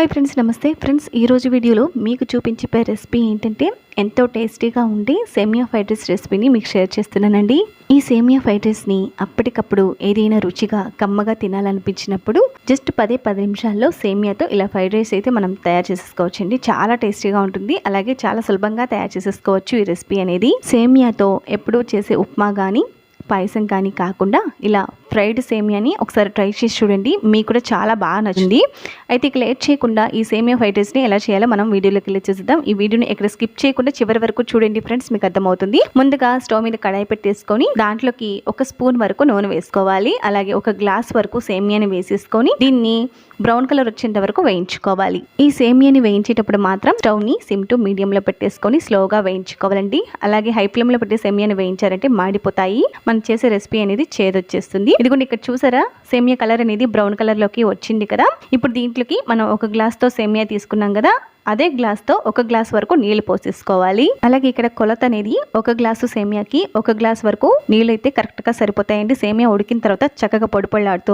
Hi friends నమస్తే. Friends ఈరోజు వీడియోలో మీకు చూపించే రెసిపీ ఏంటంటే ఎంతో టేస్టీగా ఉండే సేమియా ఫ్రైడ్ రైస్ రెసిపీని మీకు షేర్ చేస్తున్నానండి. ఈ సేమియా ఫ్రైడ్ రైస్ని అప్పటికప్పుడు ఏదైనా రుచిగా కమ్మగా తినాలనిపించినప్పుడు జస్ట్ పదే పది నిమిషాల్లో సేమియాతో ఇలా ఫ్రైడ్ రైస్ అయితే మనం తయారు చేసేసుకోవచ్చండి. చాలా టేస్టీగా ఉంటుంది. అలాగే చాలా సులభంగా తయారు చేసేసుకోవచ్చు ఈ రెసిపీ అనేది. సేమియాతో ఎప్పుడూ చేసే ఉప్మా కానీ పాయసం కానీ కాకుండా ఇలా ఫ్రైడ్ సేమియాని ఒకసారి ట్రై చేసి చూడండి. మీకు కూడా చాలా బాగా నచ్చింది. అయితే ఇక లేట్ చేయకుండా ఈ సేమియా ఫ్రైడ్ రైస్ని ఎలా చేయాలో మనం వీడియోలోకి వెళ్ళి చేద్దాం ఈ వీడియోని ఎక్కడ స్కిప్ చేయకుండా చివరి వరకు చూడండి ఫ్రెండ్స్ మీకు అర్థమవుతుంది. ముందుగా స్టవ్ మీద కడాయి పెట్టేసుకొని దాంట్లోకి ఒక స్పూన్ వరకు నూనె వేసుకోవాలి. అలాగే ఒక గ్లాస్ వరకు సేమియాని వేసేసుకొని దీన్ని బ్రౌన్ కలర్ వచ్చేంత వరకు వేయించుకోవాలి. ఈ సేమియాని వేయించేటప్పుడు మాత్రం స్టవ్ని సిమ్ టు మీడియంలో పెట్టేసుకొని స్లోగా వేయించుకోవాలండి. అలాగే హై ఫ్లేమ్లో పెట్టి సేమియాని వేయించారంటే మాడిపోతాయి. మనం చేసే రెసిపీ అనేది చేదొచ్చేస్తుంది. ఇదిగోండి ఇక్కడ చూసారా? సేమియా కలర్ అనేది బ్రౌన్ కలర్లోకి వచ్చింది కదా? ఇప్పుడు దీంట్లోకి మనం ఒక గ్లాస్తో సేమియా తీసుకున్నాం కదా? అదే గ్లాస్తో ఒక గ్లాస్ వరకు నీళ్ళు పోసేసుకోవాలి. అలాగే ఇక్కడ కొలత అనేది ఒక గ్లాసు సేమియాకి ఒక గ్లాస్ వరకు నీళ్ళు అయితే కరెక్ట్గా సరిపోతాయండి. సేమియా ఉడికిన తర్వాత చక్కగా పొడి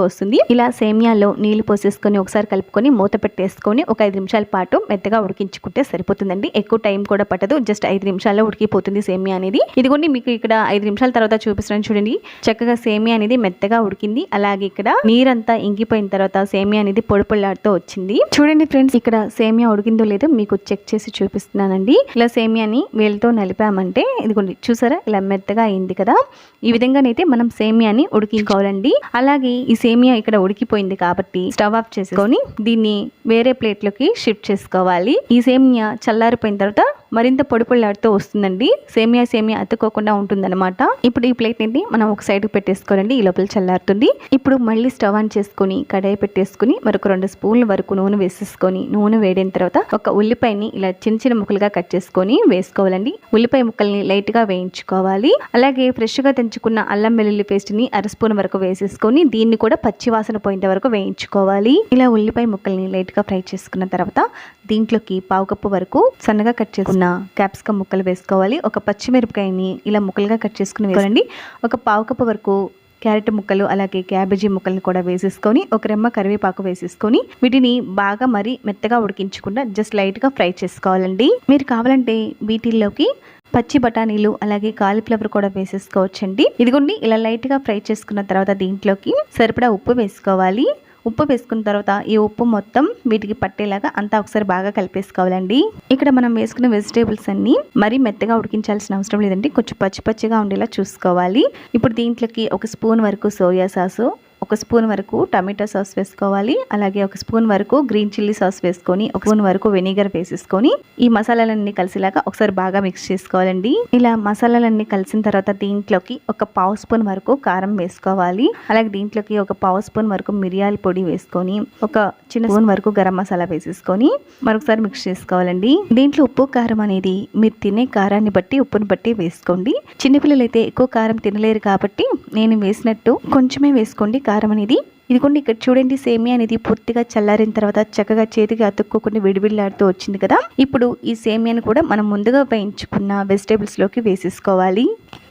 వస్తుంది. ఇలా సేమియాలో నీళ్ళు పోసేసుకొని ఒకసారి కలుపుకొని మూత పెట్టేసుకొని ఒక ఐదు నిమిషాల పాటు మెత్తగా ఉడికించుకుంటే సరిపోతుందండి. ఎక్కువ టైం కూడా పట్టదు. జస్ట్ ఐదు నిమిషాల్లో ఉడికిపోతుంది సేమియా అనేది. ఇదిగోండి మీకు ఇక్కడ ఐదు నిమిషాల తర్వాత చూపిస్తున్నాను చూడండి. చక్కగా సేమియా అనేది మెత్తగా ఉడికింది. అలాగే ఇక్కడ నీరంతా ఇంకిపోయిన తర్వాత సేమియా అనేది పొడి వచ్చింది. చూడండి ఫ్రెండ్స్ ఇక్కడ సేమియా ఉడికిందో లేదో మీకు చెక్ చేసి చూపిస్తున్నానండి. ఇలా సేమియాని వేలతో నలిపామంటే ఇదిగోండి చూసారా? ఇలా మెత్తగా అయింది కదా? ఈ విధంగానైతే మనం సేమియాని ఉడికించుకోవాలండి. అలాగే ఈ సేమియా ఇక్కడ ఉడికిపోయింది కాబట్టి స్టవ్ ఆఫ్ చేసుకొని దీన్ని వేరే ప్లేట్లోకి షిఫ్ట్ చేసుకోవాలి. ఈ సేమియా చల్లారిపోయిన తర్వాత మరింత పొడి వస్తుందండి. సేమియా సేమియా అతుక్కోకుండా ఉంటుందన్నమాట. ఇప్పుడు ఈ ప్లేట్ని మనం ఒక సైడ్ పెట్టేసుకోవాలండి. ఈ లోపల చల్లారుతుంది. ఇప్పుడు మళ్ళీ స్టవ్ ఆన్ చేసుకొని కడాయి పెట్టేసుకుని మరొక రెండు స్పూన్ల వరకు నూనె వేసేసుకొని నూనె వేడిన తర్వాత ఒక ఉల్లిపాయని ఇలా చిన్న చిన్న ముక్కలుగా కట్ చేసుకొని వేసుకోవాలండి. ఉల్లిపాయ ముక్కల్ని లైట్గా వేయించుకోవాలి. అలాగే ఫ్రెష్గా తెంచుకున్న అల్లం వెల్లుల్లి పేస్ట్ని అర స్పూన్ వరకు వేసేసుకొని దీన్ని కూడా పచ్చి వాసన పోయేంత వరకు వేయించుకోవాలి. ఇలా ఉల్లిపాయ ముక్కల్ని లైట్గా ఫ్రై చేసుకున్న తర్వాత దీంట్లోకి పావు కప్పు వరకు సన్నగా కట్ ఉన్న క్యాప్సికమ్ ముక్కలు వేసుకోవాలి. ఒక పచ్చిమిరపకాయని ఇలా ముక్కలుగా కట్ చేసుకుని వేసుకోండి. ఒక పావు కప్పు వరకు క్యారెట్ ముక్కలు అలాగే క్యాబేజీ ముక్కలను కూడా వేసేసుకొని ఒక రెమ్మ కరివేపాకు వేసేసుకొని వీటిని బాగా మరి మెత్తగా ఉడికించకుండా జస్ట్ లైట్గా ఫ్రై చేసుకోవాలండి. మీరు కావాలంటే వీటిల్లోకి పచ్చి బఠానీలు అలాగే కాలీఫ్లవర్ కూడా వేసేసుకోవచ్చండి. ఇదిగోండి ఇలా లైట్గా ఫ్రై చేసుకున్న తర్వాత దీంట్లోకి సరిపడా ఉప్పు వేసుకోవాలి. ఉప్పు వేసుకున్న తర్వాత ఈ ఉప్పు మొత్తం వీటికి పట్టేలాగా అంతా ఒకసారి బాగా కలిపేసుకోవాలండి. ఇక్కడ మనం వేసుకున్న వెజిటేబుల్స్ అన్ని మరీ మెత్తగా ఉడికించాల్సిన అవసరం లేదండి. కొంచెం పచ్చి పచ్చిగా ఉండేలా చూసుకోవాలి. ఇప్పుడు దీంట్లోకి ఒక స్పూన్ వరకు సోయా సాసు ఒక స్పూన్ వరకు టమాటో సాస్ వేసుకోవాలి. అలాగే ఒక స్పూన్ వరకు గ్రీన్ చిల్లీ సాస్ వేసుకొని ఒక స్పూన్ వరకు వెనిగర్ వేసేసుకొని ఈ మసాలాలన్నీ కలిసేలాగా ఒకసారి బాగా మిక్స్ చేసుకోవాలండి. ఇలా మసాలాలన్నీ కలిసిన తర్వాత దీంట్లోకి ఒక పావు స్పూన్ వరకు కారం వేసుకోవాలి. అలాగే దీంట్లోకి ఒక పావు స్పూన్ వరకు మిరియాల పొడి వేసుకొని ఒక చిన్న స్పూన్ వరకు గరం మసాలా వేసేసుకొని మరొకసారి మిక్స్ చేసుకోవాలండి. దీంట్లో ఉప్పు కారం అనేది మీరు తినే కారాన్ని బట్టి ఉప్పుని బట్టి వేసుకోండి. చిన్నపిల్లలు అయితే ఎక్కువ కారం తినలేరు కాబట్టి నేను వేసినట్టు కొంచెమే వేసుకోండి కారం అనేది. ఇదిగోండి ఇక్కడ చూడండి సేమియా అనేది పూర్తిగా చల్లారిన తర్వాత చక్కగా చేతికి అతుక్కోకుండా విడివిడిలాడుతూ వచ్చింది కదా. ఇప్పుడు ఈ సేమియాని కూడా మనం ముందుగా వేయించుకున్న వెజిటేబుల్స్లోకి వేసేసుకోవాలి.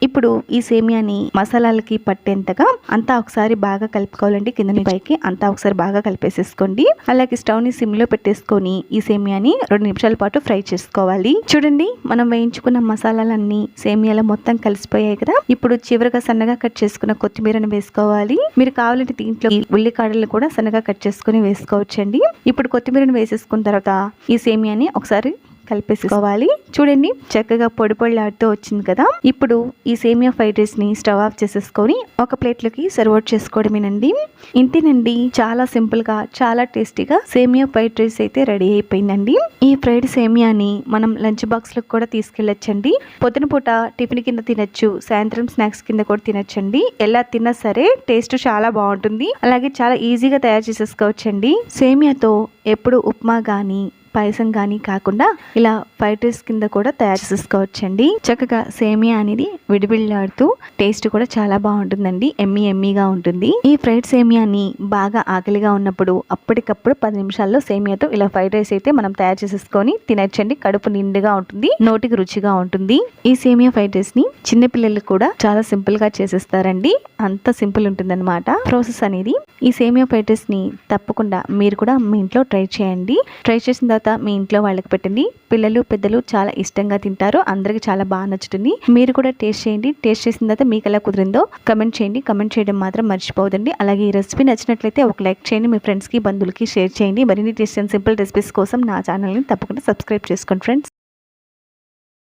ఇప్పుడు ఈ సేమియాని మసాలాలకి పట్టేంతగా అంతా ఒకసారి బాగా కలుపుకోవాలండి. కింద పైకి అంతా ఒకసారి బాగా కలిపేసేసుకోండి. అలాగే స్టవ్ని సిమ్లో పెట్టేసుకొని ఈ సేమియాని రెండు నిమిషాల పాటు ఫ్రై చేసుకోవాలి. చూడండి మనం వేయించుకున్న మసాలాలన్నీ సేమియాలో మొత్తం కలిసిపోయాయి కదా. ఇప్పుడు చివరిగా సన్నగా కట్ చేసుకున్న కొత్తిమీరను వేసుకోవాలి. మీరు కావాలంటే దీంట్లో ఉల్లికాడలు కూడా సన్నగా కట్ చేసుకుని వేసుకోవచ్చండి. ఇప్పుడు కొత్తిమీరను వేసేసుకున్న తర్వాత ఈ సేమియాని ఒకసారి కలిపేసుకోవాలి. చూడండి చక్కగా పొడి పొడిలాడుతూ వచ్చింది కదా. ఇప్పుడు ఈ సేమియా ఫ్రైడ్ రైస్ని స్టవ్ ఆఫ్ చేసేసుకొని ఒక ప్లేట్లోకి సర్వ్ చేసుకోవడమేనండి. ఇంతేనండి చాలా సింపుల్గా చాలా టేస్టీగా సేమియా ఫ్రైడ్ రైస్ అయితే రెడీ అయిపోయిందండి. ఈ ఫ్రైడ్ సేమియాని మనం లంచ్ బాక్స్లో కూడా తీసుకెళ్ళొచ్చండి. పొద్దున పూట టిఫిన్ కింద తినొచ్చు సాయంత్రం స్నాక్స్ కింద కూడా తినచ్చండి. ఎలా తిన్నా సరే టేస్ట్ చాలా బాగుంటుంది. అలాగే చాలా ఈజీగా తయారు చేసేసుకోవచ్చండి. సేమియాతో ఎప్పుడు ఉప్మా కానీ పాయసం కానీ కాకుండా ఇలా ఫ్రైడ్ రైస్ కింద కూడా తయారు చేసుకోవచ్చండి. చక్కగా సేమియా అనేది విడివిళ్ళాడుతూ టేస్ట్ కూడా చాలా బాగుంటుందండి. ఎమ్మి ఎమ్మిగా ఉంటుంది. ఈ ఫ్రైడ్ సేమియాని బాగా ఆకలిగా ఉన్నప్పుడు అప్పటికప్పుడు పది నిమిషాల్లో సేమియాతో ఇలా ఫ్రైడ్ రైస్ అయితే మనం తయారు చేసేసుకొని తినచ్చండి. కడుపు నిండుగా ఉంటుంది. నోటికి రుచిగా ఉంటుంది. ఈ సేమియా ఫ్రైడ్ రైస్ని చిన్నపిల్లలు కూడా చాలా సింపుల్గా చేసేస్తారండి. అంత సింపుల్ ఉంటుందన్నమాట. ప్రాసెస్ అనేది ఈ సేమియా ఫ్రైడ్ రైస్ని తప్పకుండా మీరు కూడా మీ ఇంట్లో ట్రై చేయండి. ట్రై చేసిన తర్వాత తర్వాత మీ ఇంట్లో వాళ్ళకి పెట్టండి. పిల్లలు పెద్దలు చాలా ఇష్టంగా తింటారు. అందరికి చాలా బాగా నచ్చుతుంది. మీరు కూడా టేస్ట్ చేయండి. టేస్ట్ చేసిన తర్వాత మీకు ఎలా కుదిరిందో కమెంట్ చేయండి. కమెంట్ చేయడం మాత్రం మర్చిపోవద్దండి. అలాగే ఈ రెసిపీ నచ్చినట్లయితే ఒక లైక్ చేయండి. మీ ఫ్రెండ్స్కి బంధువులకి షేర్ చేయండి. మరిన్ని టేస్ట్ అండ్ సింపుల్ రెసిపీస్ కోసం నా ఛానల్ని తప్పకుండా సబ్స్క్రైబ్ చేసుకోండి ఫ్రెండ్స్